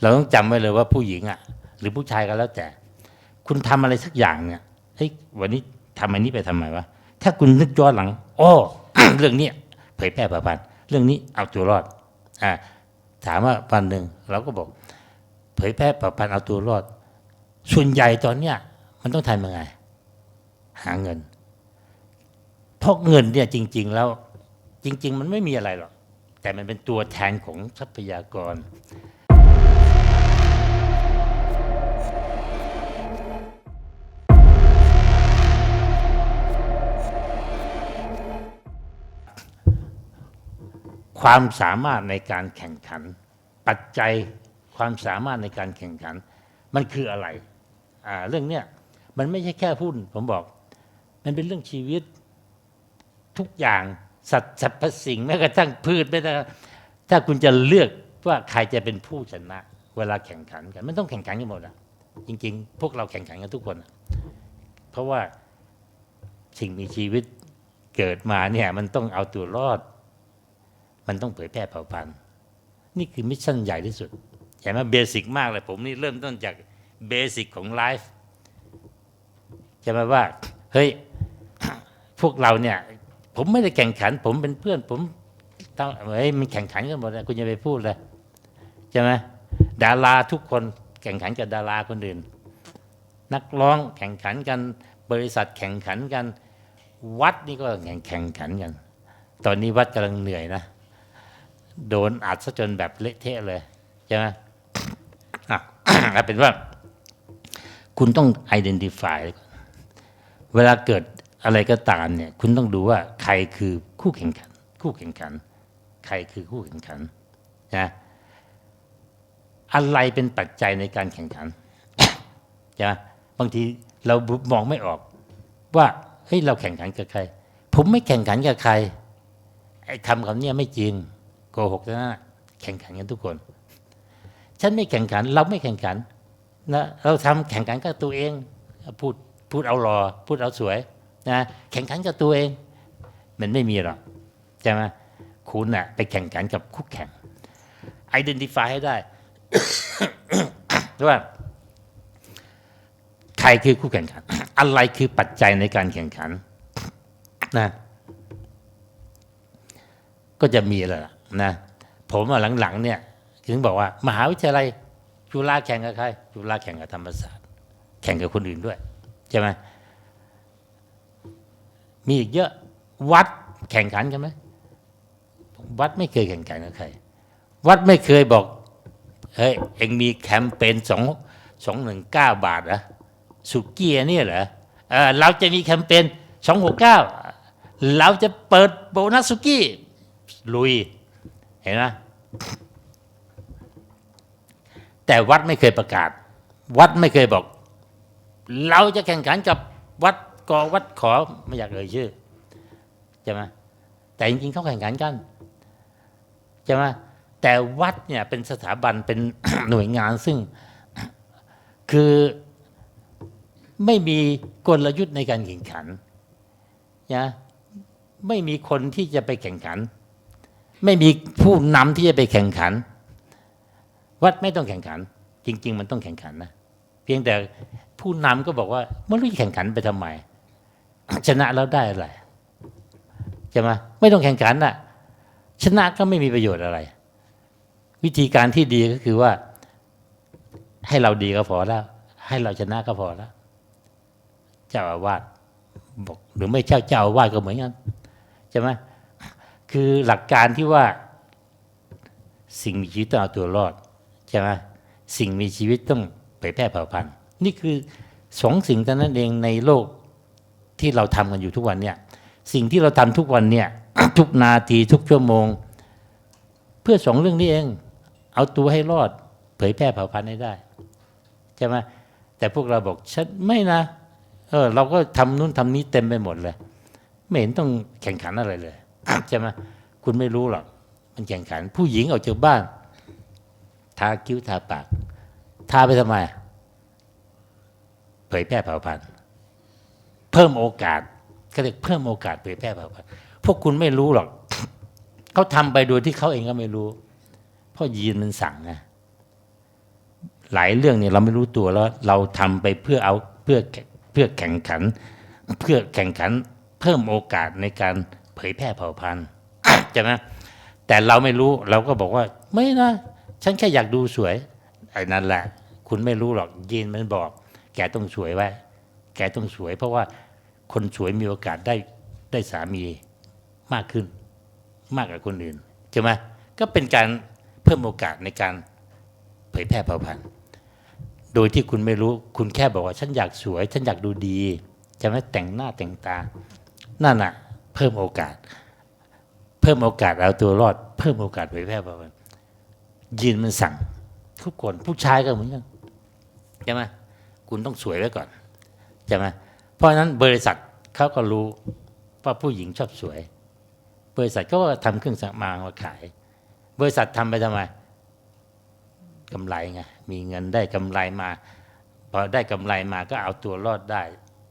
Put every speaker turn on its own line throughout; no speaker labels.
เราต้องจำไว้เลยว่าผู้หญิงอะ หรือผู้ชายก็แล้วแต่ คุณทำอะไรสักอย่างเนี่ยเฮ้ยวันนี้ทำอันนี้ไปทำไมวะถ้าคุณนึกย้อนหลังอ้อเรื่องนี้เผยแพร่ประพันธ์เรื่องนี้เอาตัวรอดอ่าถามว่าวันหนึ่งเราก็บอก เผยแพร่ประพันธ์เอาตัวรอด ส่วนใหญ่ตอนเนี้ยมันต้องทำยังไง หาเงินเพราะเงินเนี่ยจริง ๆ แล้วจริง ๆ มันไม่มีอะไรหรอกแต่มันเป็นตัวแทนของทรัพยากร ความสามารถในการแข่งขัน ปัจจัยความสามารถในการแข่งขัน มันคืออะไรอ่าเรื่องเนี้ยมันไม่ใช่แค่หุ้นผมบอก มันเป็นเรื่องชีวิตทุกอย่างสัตว์สรรพสิ่งแม้กระทั่งพืชแม้กระทั่งถ้าคุณจะเลือกว่าใครจะเป็นผู้ชนะ เวลาแข่งขันกันมันต้องแข่งขันกันหมดอะจริง ๆ พวกเราแข่งขันกันทุกคน เพราะว่าสิ่งมีชีวิตเกิดมาเนี่ยมันต้องเอาตัวรอด มันต้องเผยแพร่เผ่าพันธุ์นี่คือมิชชั่นใหญ่ที่สุดเห็นไหมเบสิกมากเลย ผมนี่เริ่มต้นจากเบสิกของไลฟ์ใช่ไหมว่า เฮ้ย พวกเราเนี่ย ผมไม่ได้แข่งขัน ผมเป็นเพื่อน ผมต้องเฮ้ยมันแข่งขันกันหมดเลยคุณจะไปพูดเลยใช่ไหมดาราทุกคนแข่งขันกับดาราคนอื่น นักร้องแข่งขันกันบริษัทแข่งขันกัน วัดนี่ก็แข่งแข่งขันกัน ตอนนี้วัดกำลังเหนื่อยนะ โดนอัดซะจนแบบเละเทะเลยใช่ไหมอะเอาเป็นว่า คุณต้อง identify เวลาเกิดอะไรก็ตามเนี่ย คุณต้องดูว่าใครคือคู่แข่งขัน คู่แข่งขัน ใครคือคู่แข่งขันนะอะไรเป็นปัจจัยในการแข่งขันใช่ไหมบางทีเรามองไม่ออกว่าเฮ้ยเราแข่งขันกับใคร ผมไม่แข่งขันกับใครไอ้คำคำเนี้ยไม่จริง โกหกนะแข่งขันกันทุกคน ฉันไม่แข่งขัน เราไม่แข่งขันนะเราทำแข่งขันกับตัวเอง พูดพูดเอารอพูดเอาสวยนะแข่งขันกับตัวเอง มันไม่มีหรอกใช่ไหมคุณน่ะไปแข่งขันกับคู่แข่ง identify ให้ได้ว่าใครคือคู่แข่งขัน อะไรคือปัจจัยในการแข่งขันนะก็จะมีแล้วล่ะ นะผมหลังๆเนี่ยถึงบอกว่ามหาวิทยาลัยจุฬาแข่งกับใครจุฬาแข่งกับธรรมศาสตร์ แข่งกับคนอื่นด้วยใช่ไหมมีอีกเยอะวัดแข่งขันกันไหมวัดไม่เคยแข่งขันกับใคร วัดไม่เคยบอกเฮ้ยเองมีแคมเปญสองสองหนึ่งเก้าบาทเหรอสุกี้นเนี่ยเหรอเออเราจะมีแคมเปญสองหกเก้าเราจะเปิดโบนัสสุกี้ลุย เห็นไหมแต่วัดไม่เคยประกาศ วัดไม่เคยบอก เราจะแข่งขันกับวัดกอวัดขอไม่อยากเอ่ยชื่อใช่ไหมแต่จริงๆเขาแข่งขันกันใช่ไหมแต่วัดเนี่ยเป็นสถาบันเป็นหน่วยงานซึ่งคือไม่มีกลยุทธ์ในการแข่งขันนะไม่มีคนที่จะไปแข่งขัน ไม่มีผู้นำที่จะไปแข่งขัน วัดไม่ต้องแข่งขัน จริง ๆ มันต้องแข่งขันนะเพียงแต่ผู้นำก็บอกว่าไม่รู้จะแข่งขันไปทำไมชนะแล้วได้อะไรใช่ไหมไม่ต้องแข่งขันน่ะ ชนะก็ไม่มีประโยชน์อะไร วิธีการที่ดีก็คือว่า ให้เราดีก็พอแล้ว ให้เราชนะก็พอแล้ว เจ้าอาวาสบอกหรือไม่เจ้าเจ้าอาวาสก็เหมือนกันใช่ไหม คือหลักการที่ว่า สิ่งมีชีวิตต้องเอาตัวรอดใช่ไหมสิ่งมีชีวิตต้องเผยแพร่เผ่าพันธุ์นี่คือสองสิ่งเท่านั้นเองในโลกที่เราทำกันอยู่ทุกวันเนี่ยสิ่งที่เราทำทุกวันเนี่ยทุกนาทีทุกชั่วโมง เพื่อสองเรื่องนี้เอง เอาตัวให้รอด เผยแพร่เผ่าพันธุ์ให้ได้ใช่ไหมแต่พวกเราบอกฉันไม่นะเออเราก็ทำนู่นทำนี้เต็มไปหมดเลย ไม่เห็นต้องแข่งขันอะไรเลย ใช่ไหมคุณไม่รู้หรอก มันแข่งขัน ผู้หญิงออกจากบ้าน ทาคิ้วทาปาก ทาไปทำไม เผยแพร่เผ่าพันธุ์เพิ่มโอกาสเขาเรียกเพิ่มโอกาสเผยแพร่เผ่าพันธุ์พวกคุณไม่รู้หรอก เขาทำไปโดยที่เขาเองก็ไม่รู้ เพราะยีนมันสั่งไงหลายเรื่องเนี่ยเราไม่รู้ตัวแล้ว เราทำไปเพื่อเอาเพื่อเพื่อแข่งขัน เพื่อแข่งขันเพิ่มโอกาสในการ เผยแพร่เผ่าพันธุ์ใช่ไหมแต่เราไม่รู้เราก็บอกว่า ไม่นะ ฉันแค่อยากดูสวยไอ้นั่นแหละ คุณไม่รู้หรอกยีนมันบอก แกต้องสวยไว้ แกต้องสวย เพราะว่าคนสวยมีโอกาสได้ได้สามีมากขึ้น มากกว่าคนอื่นใช่ไหมก็เป็นการเพิ่มโอกาสในการเผยแพร่เผ่าพันธุ์โดยที่คุณไม่รู้คุณแค่บอกว่า ฉันอยากสวย ฉันอยากดูดีใช่ไหมแต่งหน้าแต่งตานั่นน่ะ เพิ่มโอกาส เพิ่มโอกาสเอาตัวรอด เพิ่มโอกาสเผยแพร่เผ่าพันธุ์ยีนมันสั่ง ทุกคนผู้ชายก็เหมือนกันใช่ไหมคุณต้องสวยไว้ก่อนใช่ไหมเพราะฉะนั้นบริษัทเขาก็รู้ว่าผู้หญิงชอบสวย บริษัทก็ทำเครื่องสำอางมาขาย บริษัททำไปทำไมกำไรไงมีเงินได้กำไรมาพอได้กำไรมาก็เอาตัวรอดได้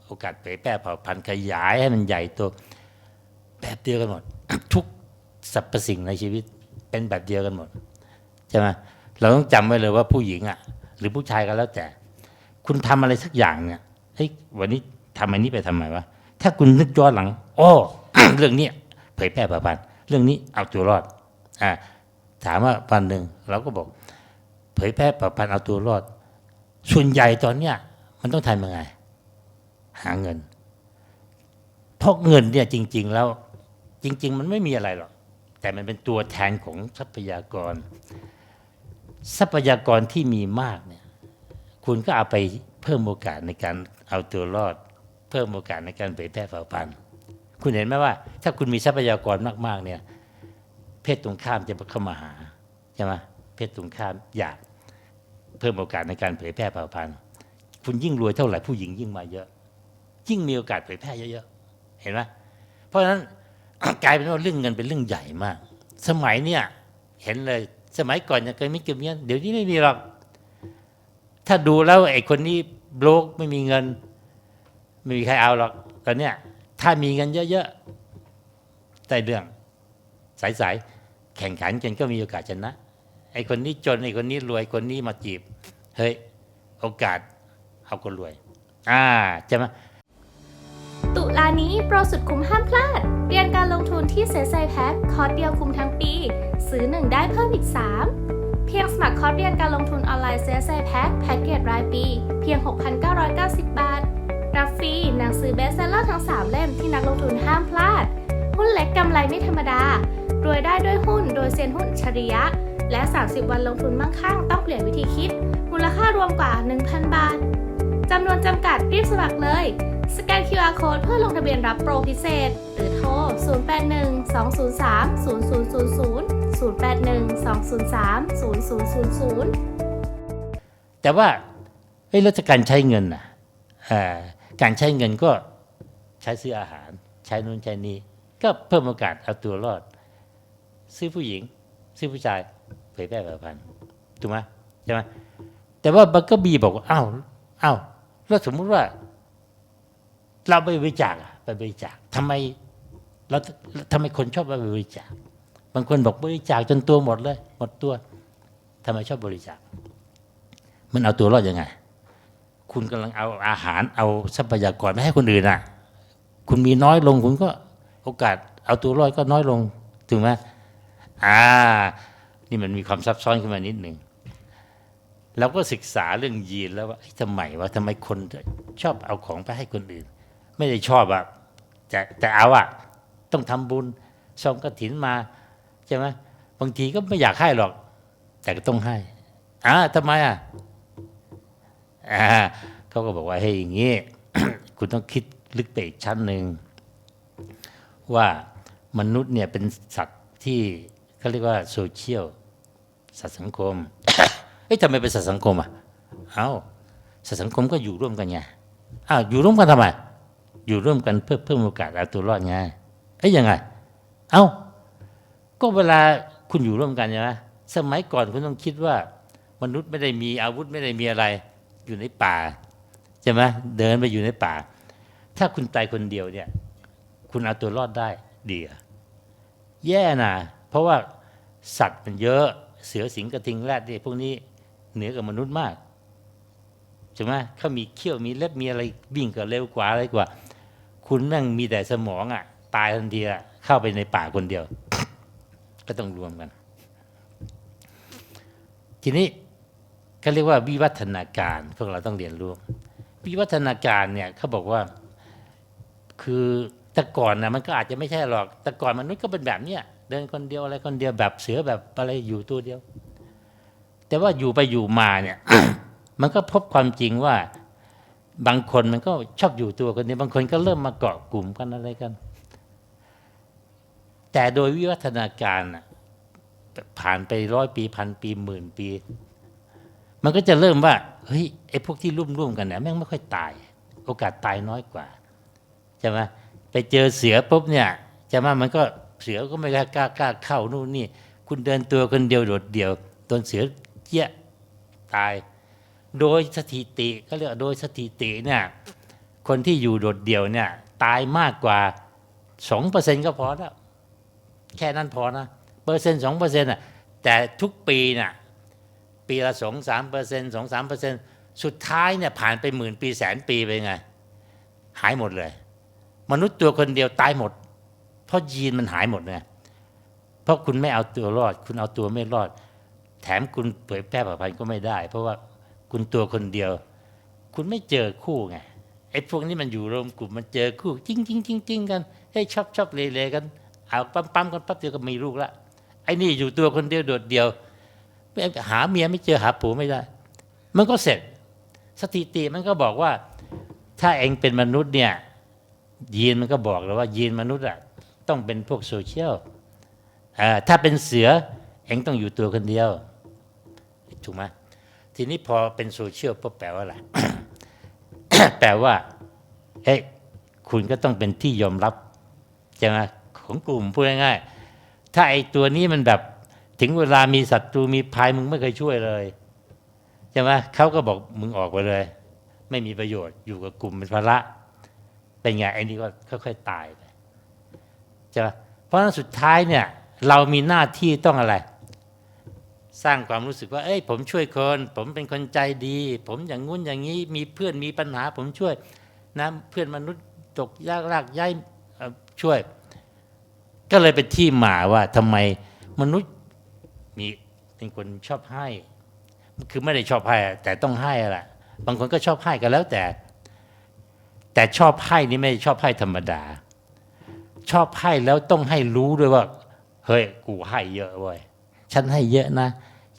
โอกาสเผยแพร่เผ่าพันธุ์ขยายให้มันใหญ่โต แบบเดียวกันหมด ทุกสรรพสิ่งในชีวิตเป็นแบบเดียวกันหมดใช่ไหมเราต้องจำไว้เลยว่าผู้หญิงอะ หรือผู้ชายก็แล้วแต่ คุณทำอะไรสักอย่างเนี่ยเฮ้ยวันนี้ทำอันนี้ไปทำไมวะถ้าคุณนึกย้อนหลังอ้อเรื่องนี้เผยแพร่เผ่พันธ์เรื่องนี้เอาตัวรอดอ่าถามว่าวันหนึ่งเราก็บอก เผยแพร่เผ่พันธ์เอาตัวรอด ส่วนใหญ่ตอนเนี้ยมันต้องทำยังไง หาเงิน ราะเงินเนี่ยจริง ๆ แล้วจริง ๆ มันไม่มีอะไรหรอก แต่มันเป็นตัวแทนของทรัพยากร ทรัพยากรที่มีมากเนี่ยคุณก็เอาไปเพิ่มโอกาสในการเอาตัวรอด เพิ่มโอกาสในการเผยแพร่เผ่าพันธุ์คุณเห็นไหมว่า ถ้าคุณมีทรัพยากรมาก ๆ เนี่ย เพศตรงข้ามจะเข้ามาหาใช่ไหมเพศตรงข้ามอยากเพิ่มโอกาสในการเผยแพร่เผ่าพันธุ์คุณยิ่งรวยเท่าไหร่ผู้หญิงยิ่งมาเยอะ ยิ่งมีโอกาสเผยแพร่เยอะๆ เห็นไหมเพราะฉะนั้นกลายเป็นว่าเรื่องเงินเป็นเรื่องใหญ่มาก สมัยเนี่ยเห็นเลยสมัยก่อนยังเคยมีเก็บเงินเดี๋ยวนี้ไม่มีหรอกถ้าดูแล้วไอ้คนนี้โบลกไม่มีเงิน ไม่มีใครเอาหรอกตอนเนี้ยถ้ามีเงินเยอะๆแต่เรื่องใสๆแข่งขันกันก็มีโอกาสชนะไอ้คนนี้จนไอ้คนนี้รวยคนนี้มาจีบ เฮ้ย โอกาสเอาคนรวย อ่าใช่ไหม
ตุลานี้โปรสุดคุ้มห้ามพลาด เรียนการลงทุนที่เซซแพ็คคอร์สเดียวคุ้มทั้งปี ซื้อ 1 ได้เพิ่มอีก 3 เพียงสมัครคอร์สเรียนการลงทุนออนไลน์เซซแพ็คแพ็กเกจรายปี เพียง 6,990 บาท รับฟรีหนังสือเบสเซลเลอร์ทั้ง 3 เล่มที่นักลงทุนห้ามพลาด หุ้นเล็กกำไรไม่ธรรมดารวยได้ด้วยหุ้นโดยเซียนหุ้นอัจฉริยะ และ 30 วันลงทุนมั่งคั่งต้องเปลี่ยนวิธีคิด มูลค่ารวมกว่า 1,000 บาทจำนวนจำกัดรีบสมัครเลย สแกน QR Code เพื่อลงทะเบียนรับโปรพิเศษ หรือโทร 081 203 0000 081 203 0000
แต่ว่าเฮ้ยแล้วการใช้เงินน่ะการใช้เงินก็ใช้ซื้ออาหาร ใช้นู่นใช้นี่ก็เพิ่มโอกาสเอาตัวรอด ซื้อผู้หญิง ซื้อผู้ชายเผยแพร่เผ่าพันธุ์ถูกไหมใช่ไหมแต่ว่าบักเกอร์บีบอกว่าอ้าวอ้าวแล้วสมมุติว่า เราไปบริจาคอะไปบริจาคทำไมเราทำไมคนชอบไปบริจาคบางคนบอกบริจาคจนตัวหมดเลย หมดตัวทำไมชอบบริจาค มันเอาตัวรอดยังไง คุณกำลังเอาอาหารเอาทรัพยากรไปให้คนอื่นอะ คุณมีน้อยลงคุณก็โอกาส เอาตัวรอดก็น้อยลงถูกไหมอ่า นี่มันมีความซับซ้อนขึ้นมานิดหนึ่งเราก็ศึกษาเรื่องยีนแล้วว่าทำไมว่าทำไมคนชอบเอาของไปให้คนอื่น ไม่ได้ชอบอะแต่แต่เอาอะต้องทำบุญซองกระถินมาใช่ไหมบางทีก็ไม่อยากให้หรอก แต่ก็ต้องให้อ่าทำไมอะอ่าเขาก็บอกว่าให้ยอย่างนี้คุณต้องคิดลึกไปอีกชั้นหนึ่งว่ามนุษย์เนี่ยเป็นสัตว์ที่เขาเรียกว่าโซเชียลสัตว์สังคมเอ้ยทำไมเป็นสัตว์สังคมอะ เอ้าสัตว์สังคมก็อยู่ร่วมกันไงอ้าวอยู่ร่วมกันทำไม อยู่ร่วมกันเพื่อเพิ่มโอกาสเอาตัวรอดไงเอ้ยังไง เอ้าก็เวลาคุณอยู่ร่วมกันใช่ไหมสมัยก่อนคุณต้องคิดว่า มนุษย์ไม่ได้มีอาวุธไม่ได้มีอะไร อยู่ในป่าใช่ไหมเดินไปอยู่ในป่า ถ้าคุณตายคนเดียวเนี่ย คุณเอาตัวรอดได้ดีเหรอแย่นะเพราะว่าสัตว์มันเยอะเสือสิงกระทิงแรดเนี่ยพวกนี้เหนือกว่ามนุษย์มากใช่ไหมเขามีเขี้ยวมีเล็บมีอะไรวิ่งก็เร็วกว่าอะไรกว่า คุณนั่งมีแต่สมองอะ ตายทันทีอะเข้าไปในป่าคนเดียว ก็ต้องรวมกัน ทีนี้เขาเรียกว่าวิวัฒนาการพวกเราต้องเรียนรู้วิวัฒนาการเนี่ยเขาบอกว่า คือแต่ก่อนนะมันก็อาจจะไม่ใช่หรอก แต่ก่อนมนุษย์ก็เป็นแบบเนี้ยเดินคนเดียวอะไรคนเดียวแบบเสือแบบอะไรอยู่ตัวเดียว แต่ว่าอยู่ไปอยู่มาเนี่ย มันก็พบความจริงว่า บางคนมันก็ชอบอยู่ตัวคนเดียวบางคนก็เริ่มมาเกาะกลุ่มกันอะไรกัน แต่โดยวิวัฒนาการน่ะผ่านไปร้อยปีพันปีหมื่นปี มันก็จะเริ่มว่าเฮ้ยไอ้พวกที่ร่วมร่วมๆกันเนี่ยแม่งไม่ค่อยตาย โอกาสตายน้อยกว่าใช่ไหมไปเจอเสือปุ๊บเนี่ยใช่ไหมมันก็เสือก็ไม่กล้ากล้ากล้าเข้านู่นนี่ คุณเดินตัวคนเดียวโดดเดี่ยวตนเสือเจี๊ยะตาย โดยสถิติก็เรียกโดยสถิติเนี่ยคนที่อยู่โดดเดี่ยวเนี่ยตายมากกว่าสองเปอร์เซ็นก็พอแล้วแค่นั้นพอนะเปอร์เซ็นต์สองเปอร์เซ็นต์อะแต่ทุกปีน่ะปีละสองสามเปอร์เซ็นต์สองสามเปอร์เซ็นต์สุดท้ายเนี่ยผ่านไปหมื่นปีแสนปีไปไง หายหมดเลย มนุษย์ตัวคนเดียวตายหมด เพราะยีนมันหายหมดไงเพราะคุณไม่เอาตัวรอด คุณเอาตัวไม่รอด แถมคุณเผยแพร่ผ่าพันธุ์ก็ไม่ได้ เพราะว่า คุณตัวคนเดียว คุณไม่เจอคู่ไงไอ้พวกนี้มันอยู่รวมกลุ่มมันเจอคู่จริงจริงจริงจริงกันเฮ้ยชอบชอบเลเลกันเอาปั๊มปั๊มกันปั๊บเดียวก็มีลูกละไอ้นี่อยู่ตัวคนเดียวโดดเดียวหาเมียไม่เจอหาผัวไม่ได้ มันก็เสร็จ สถิติมันก็บอกว่า ถ้าเองเป็นมนุษย์เนี่ยยีนมันก็บอกแล้วว่ายีนมนุษย์อะต้องเป็นพวกโซเชียลอ่าถ้าเป็นเสือเองต้องอยู่ตัวคนเดียวถูกไหม ทีนี้พอเป็นโซเชียลปุ๊บแปลว่าอะไรแปลว่าเอ้ยคุณก็ต้องเป็นที่ยอมรับใช่ไหมของกลุ่มพูดง่ายๆถ้าไอ้ตัวนี้มันแบบถึงเวลามีศัตรูมีภัยมึงไม่เคยช่วยเลยใช่ไหมเขาก็บอกมึงออกไปเลย ไม่มีประโยชน์อยู่กับกลุ่มเป็นภาระเป็นไงไอ้นี่ก็ค่อยๆตายไปใช่ไหมเพราะฉะนั้นสุดท้ายเนี่ย เรามีหน้าที่ต้องอะไร สร้างความรู้สึกว่า เอ้ย ผมช่วยคน ผมเป็นคนใจดี ผมอย่างงู้นอย่างนี้ มีเพื่อนมีปัญหา ผมช่วยนะเพื่อนมนุษย์ตกยากลากย่ายช่วย ก็เลยเป็นที่มาว่าทำไมมนุษย์มีเป็นคนชอบให้ คือไม่ได้ชอบให้แต่ต้องให้อะแหละบางคนก็ชอบให้กันแล้วแต่ แต่ชอบให้นี่ไม่ได้ชอบให้ธรรมดา ชอบให้แล้วต้องให้รู้ด้วยว่า เฮ้ย กูให้เยอะเว้ย ฉันให้เยอะนะ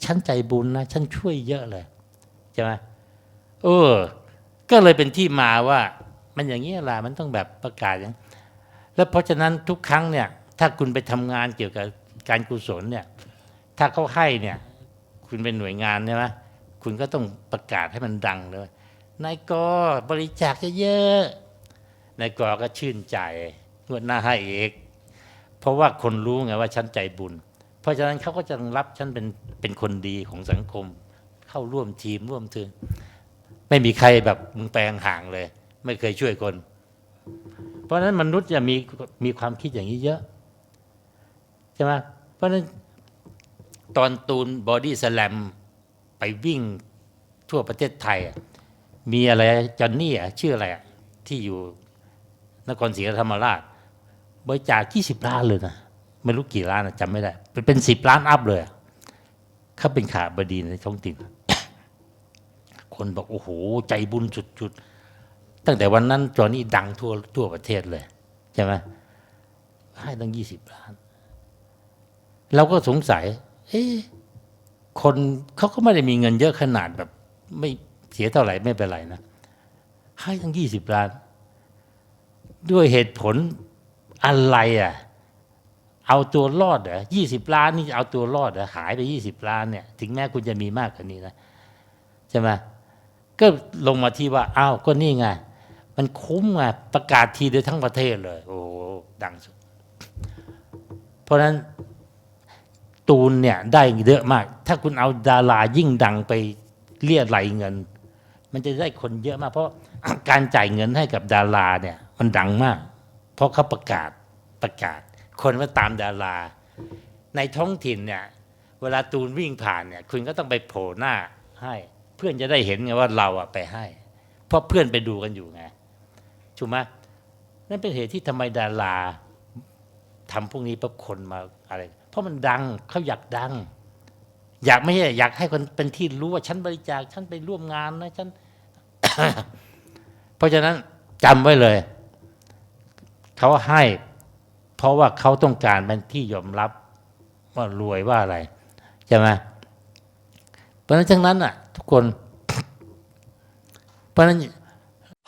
ฉันใจบุญนะ ฉันช่วยเยอะเลยใช่ไหมเออ ก็เลยเป็นที่มาว่า มันอย่างนี้แหละมันต้องแบบประกาศอย่างแล้วเพราะฉะนั้นทุกครั้งเนี่ย ถ้าคุณไปทำงานเกี่ยวกับการกุศลเนี่ย ถ้าเขาให้เนี่ย คุณเป็นหน่วยงานใช่ไหมคุณก็ต้องประกาศให้มันดังเลยนายกบริจาคเยอะๆนายกก็ชื่นใจงวดหน้าให้เอก เพราะว่าคนรู้ไงว่าฉันใจบุญ เพราะฉะนั้นเขาก็จะรับฉันเป็นเป็นคนดีของสังคม เข้าร่วมทีมร่วมทีมไม่มีใครแบบมึงแปลงห่างเลย ไม่เคยช่วยคน เพราะฉะนั้นมนุษย์จะมีมีความคิดอย่างนี้เยอะใช่ไหมเพราะฉะนั้นตอนตูนบอดี้สแลมไปวิ่งทั่วประเทศไทย มีอะไรจอนนี่อะชื่ออะไรอะที่อยู่นครศรีธรรมราชบริจาค20ล้านเลยนะ ไม่รู้กี่ล้านอะจำไม่ได้เป็นเป็นสิบล้านอัพเลยเขาเป็นขาบดีในท้องถิ่น คนบอกโอ้โห ใจบุญจุดๆตั้งแต่วันนั้นจอนนี่ดังทั่วทั่วประเทศเลย ใช่ไหมให้ตั้งยี่สิบล้านเราก็สงสัย เอ๊คนเขาก็ไม่ได้มีเงินเยอะขนาดแบบ ไม่เสียเท่าไหร่ไม่เป็นไรนะ ให้ทั้งยี่สิบล้าน ด้วยเหตุผลอะไรอะ เอาตัวรอดเหรอยี่สิบล้านนี่เอาตัวรอดเหรอหายไปยี่สิบล้านเนี่ย ถึงแม้คุณจะมีมากกว่านี้นะใช่ไหมก็ลงมาที่ว่าอ้าวก็นี่ไงมันคุ้มไงประกาศทีเดียวทั้งประเทศเลย โอ้ดังสุด เพราะนั้นตูนเนี่ยได้เยอะมาก ถ้าคุณเอาดารายิ่งดังไปเรียรายเงิน มันจะได้คนเยอะมาก เพราะการจ่ายเงินให้กับดาราเนี่ย มันดังมาก เพราะเขาประกาศประกาศ คนมาตามดารา ในท้องถิ่นเนี่ย เวลาตูนวิ่งผ่านเนี่ย คุณก็ต้องไปโผล่หน้าให้ เพื่อนจะได้เห็นไงว่าเราอะไปให้ เพราะเพื่อนไปดูกันอยู่ไงถูกไหมนั่นเป็นเหตุที่ทำไมดาราทำพวกนี้ปั๊บคนมาอะไร เพราะมันดังเขาอยากดัง อยากไม่ใช่อยากให้คนเป็นที่รู้ว่าฉันบริจาคฉันไปร่วมงานนะฉัน เพราะฉะนั้นจำไว้เลย เขาให้ เพราะว่าเขาต้องการเป็นที่ยอมรับว่ารวยว่าอะไรใช่ไหมเพราะฉะนั้นทั้งนั้นอะ ทุกคน เพราะฉะนั้น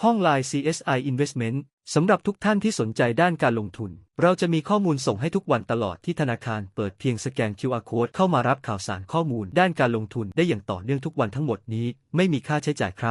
ห้อง Line CSI Investment สำหรับทุกท่านที่สนใจด้านการลงทุน เราจะมีข้อมูลส่งให้ทุกวันตลอดที่ธนาคารเปิดเพียงสแกน QR Code เข้ามารับข่าวสารข้อมูลด้านการลงทุนได้อย่างต่อเนื่องทุกวันทั้งหมดนี้ ไม่มีค่าใช้จ่ายครับ